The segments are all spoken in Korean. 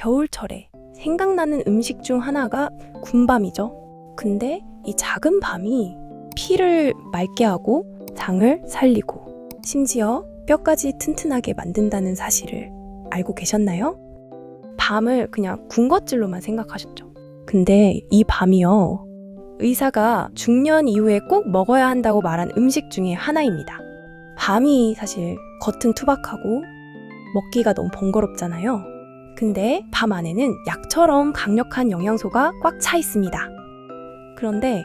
겨울철에 생각나는 음식 중 하나가 군밤이죠. 근데 이 작은 밤이 피를 맑게 하고 장을 살리고 심지어 뼈까지 튼튼하게 만든다는 사실을 알고 계셨나요? 밤을 그냥 군것질로만 생각하셨죠. 근데 이 밤이요. 의사가 중년 이후에 꼭 먹어야 한다고 말한 음식 중에 하나입니다. 밤이 사실 겉은 투박하고 먹기가 너무 번거롭잖아요. 근데 밤 안에는 약처럼 강력한 영양소가 꽉 차 있습니다. 그런데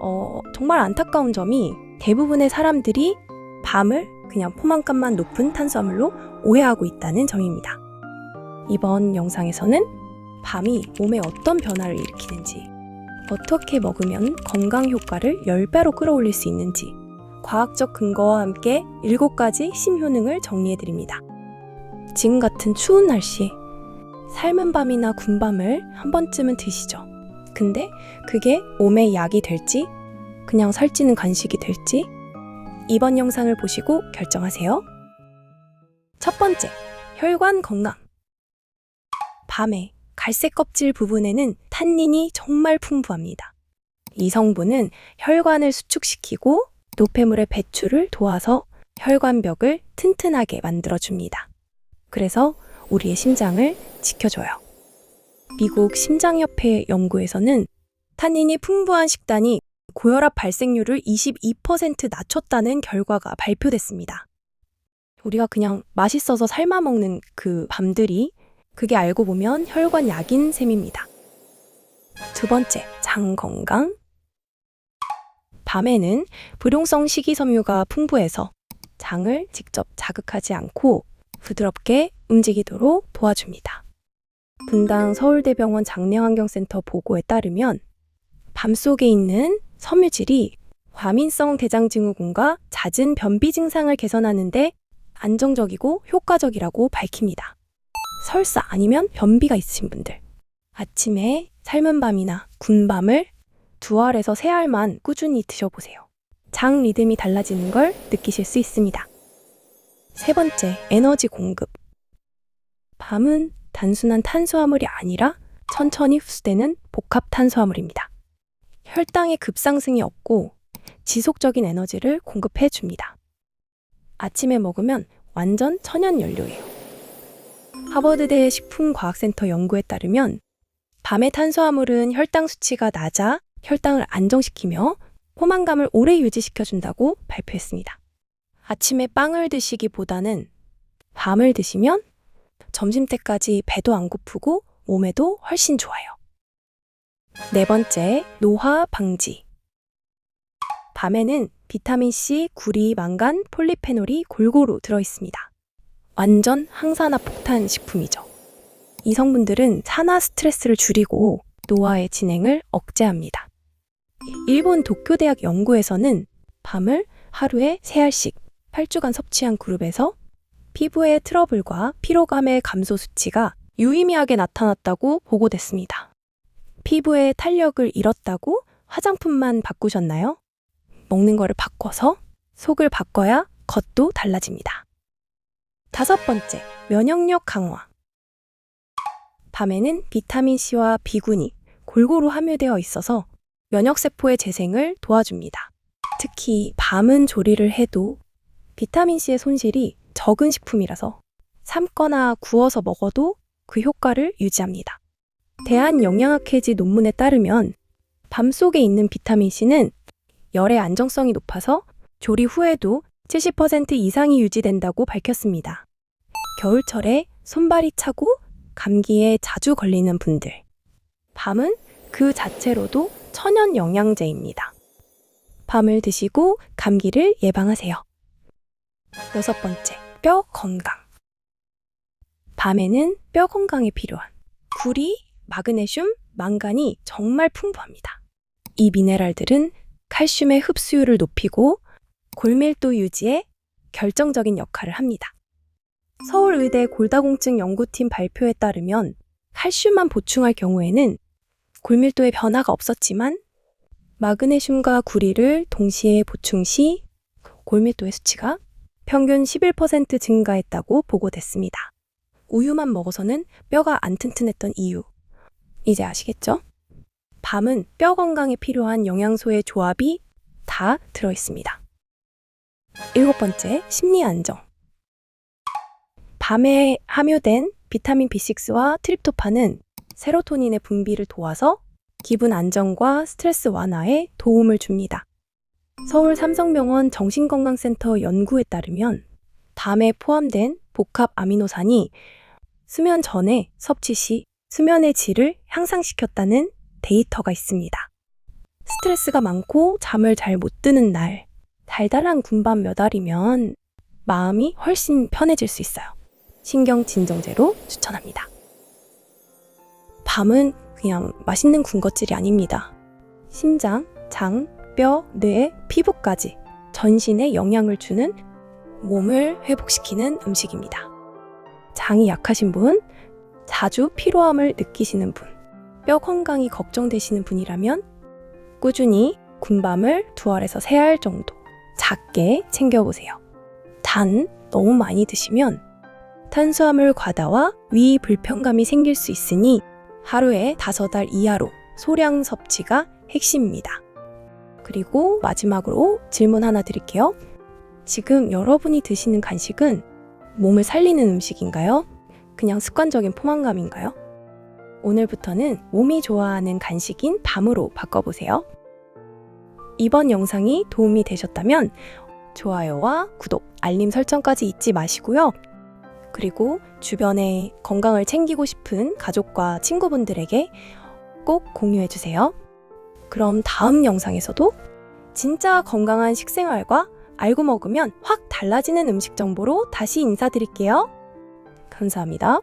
어, 정말 안타까운 점이 대부분의 사람들이 밤을 그냥 포만감만 높은 탄수화물로 오해하고 있다는 점입니다. 이번 영상에서는 밤이 몸에 어떤 변화를 일으키는지, 어떻게 먹으면 건강 효과를 10배로 끌어올릴 수 있는지, 과학적 근거와 함께 7가지 신효능을 정리해 드립니다. 지금 같은 추운 날씨에 삶은 밤이나 군밤을 한 번쯤은 드시죠. 근데 그게 몸에 약이 될지, 그냥 살찌는 간식이 될지, 이번 영상을 보시고 결정하세요. 첫 번째, 혈관 건강. 밤에 갈색 껍질 부분에는 탄닌이 정말 풍부합니다. 이 성분은 혈관을 수축시키고 노폐물의 배출을 도와서 혈관벽을 튼튼하게 만들어줍니다. 그래서 우리의 심장을 지켜줘요. 미국 심장협회 연구에서는 탄닌이 풍부한 식단이 고혈압 발생률을 22% 낮췄다는 결과가 발표됐습니다. 우리가 그냥 맛있어서 삶아 먹는 그 밤들이 그게 알고 보면 혈관 약인 셈입니다. 두 번째, 장 건강. 밤에는 불용성 식이섬유가 풍부해서 장을 직접 자극하지 않고 부드럽게 움직이도록 도와줍니다. 분당 서울대병원 장내환경센터 보고에 따르면 밤속에 있는 섬유질이 과민성 대장증후군과 잦은 변비 증상을 개선하는데 안정적이고 효과적이라고 밝힙니다. 설사 아니면 변비가 있으신 분들. 아침에 삶은 밤이나 군밤을 두 알에서 세 알만 꾸준히 드셔보세요. 장 리듬이 달라지는 걸 느끼실 수 있습니다. 세 번째, 에너지 공급. 밤은 단순한 탄수화물이 아니라 천천히 흡수되는 복합 탄수화물입니다. 혈당의 급상승이 없고 지속적인 에너지를 공급해 줍니다. 아침에 먹으면 완전 천연 연료예요. 하버드대 식품과학센터 연구에 따르면 밤의 탄수화물은 혈당 수치가 낮아 혈당을 안정시키며 포만감을 오래 유지시켜준다고 발표했습니다. 아침에 빵을 드시기보다는 밤을 드시면 점심 때까지 배도 안 고프고 몸에도 훨씬 좋아요. 네 번째, 노화 방지. 밤에는 비타민C, 구리, 망간, 폴리페놀이 골고루 들어있습니다. 완전 항산화 폭탄 식품이죠. 이 성분들은 산화 스트레스를 줄이고 노화의 진행을 억제합니다. 일본 도쿄대학 연구에서는 밤을 하루에 3알씩 8주간 섭취한 그룹에서 피부의 트러블과 피로감의 감소 수치가 유의미하게 나타났다고 보고됐습니다. 피부의 탄력을 잃었다고 화장품만 바꾸셨나요? 먹는 거를 바꿔서 속을 바꿔야 겉도 달라집니다. 다섯 번째, 면역력 강화. 밤에는 비타민C와 비군이 골고루 함유되어 있어서 면역세포의 재생을 도와줍니다. 특히 밤은 조리를 해도 비타민C의 손실이 적은 식품이라서 삶거나 구워서 먹어도 그 효과를 유지합니다. 대한영양학회지 논문에 따르면 밤 속에 있는 비타민C는 열의 안정성이 높아서 조리 후에도 70% 이상이 유지된다고 밝혔습니다. 겨울철에 손발이 차고 감기에 자주 걸리는 분들. 밤은 그 자체로도 천연 영양제입니다. 밤을 드시고 감기를 예방하세요. 여섯 번째, 뼈 건강. 밤에는 뼈 건강에 필요한 구리, 마그네슘, 망간이 정말 풍부합니다. 이 미네랄들은 칼슘의 흡수율을 높이고 골밀도 유지에 결정적인 역할을 합니다. 서울의대 골다공증 연구팀 발표에 따르면 칼슘만 보충할 경우에는 골밀도의 변화가 없었지만 마그네슘과 구리를 동시에 보충 시 골밀도의 수치가 평균 11% 증가했다고 보고됐습니다. 우유만 먹어서는 뼈가 안 튼튼했던 이유. 이제 아시겠죠? 밤은 뼈 건강에 필요한 영양소의 조합이 다 들어 있습니다. 일곱 번째, 심리 안정. 밤에 함유된 비타민 B6와 트립토판은 세로토닌의 분비를 도와서 기분 안정과 스트레스 완화에 도움을 줍니다. 서울 삼성병원 정신건강센터 연구에 따르면 담에 포함된 복합 아미노산이 수면 전에 섭취 시 수면의 질을 향상시켰다는 데이터가 있습니다. 스트레스가 많고 잠을 잘 못 드는 날, 달달한 군밤 몇 알이면 마음이 훨씬 편해질 수 있어요. 신경 진정제로 추천합니다. 밤은 그냥 맛있는 군것질이 아닙니다. 심장, 장, 뼈, 뇌, 피부까지 전신에 영향을 주는 몸을 회복시키는 음식입니다. 장이 약하신 분, 자주 피로함을 느끼시는 분, 뼈 건강이 걱정되시는 분이라면 꾸준히 군밤을 두 알에서 세 알 정도 작게 챙겨보세요. 단, 너무 많이 드시면 탄수화물 과다와 위 불편감이 생길 수 있으니 하루에 다섯 알 이하로 소량 섭취가 핵심입니다. 그리고 마지막으로 질문 하나 드릴게요. 지금 여러분이 드시는 간식은 몸을 살리는 음식인가요? 그냥 습관적인 포만감인가요? 오늘부터는 몸이 좋아하는 간식인 밤으로 바꿔보세요. 이번 영상이 도움이 되셨다면 좋아요와 구독, 알림 설정까지 잊지 마시고요. 그리고 주변에 건강을 챙기고 싶은 가족과 친구분들에게 꼭 공유해 주세요. 그럼 다음 영상에서도 진짜 건강한 식생활과 알고 먹으면 확 달라지는 음식 정보로 다시 인사드릴게요. 감사합니다.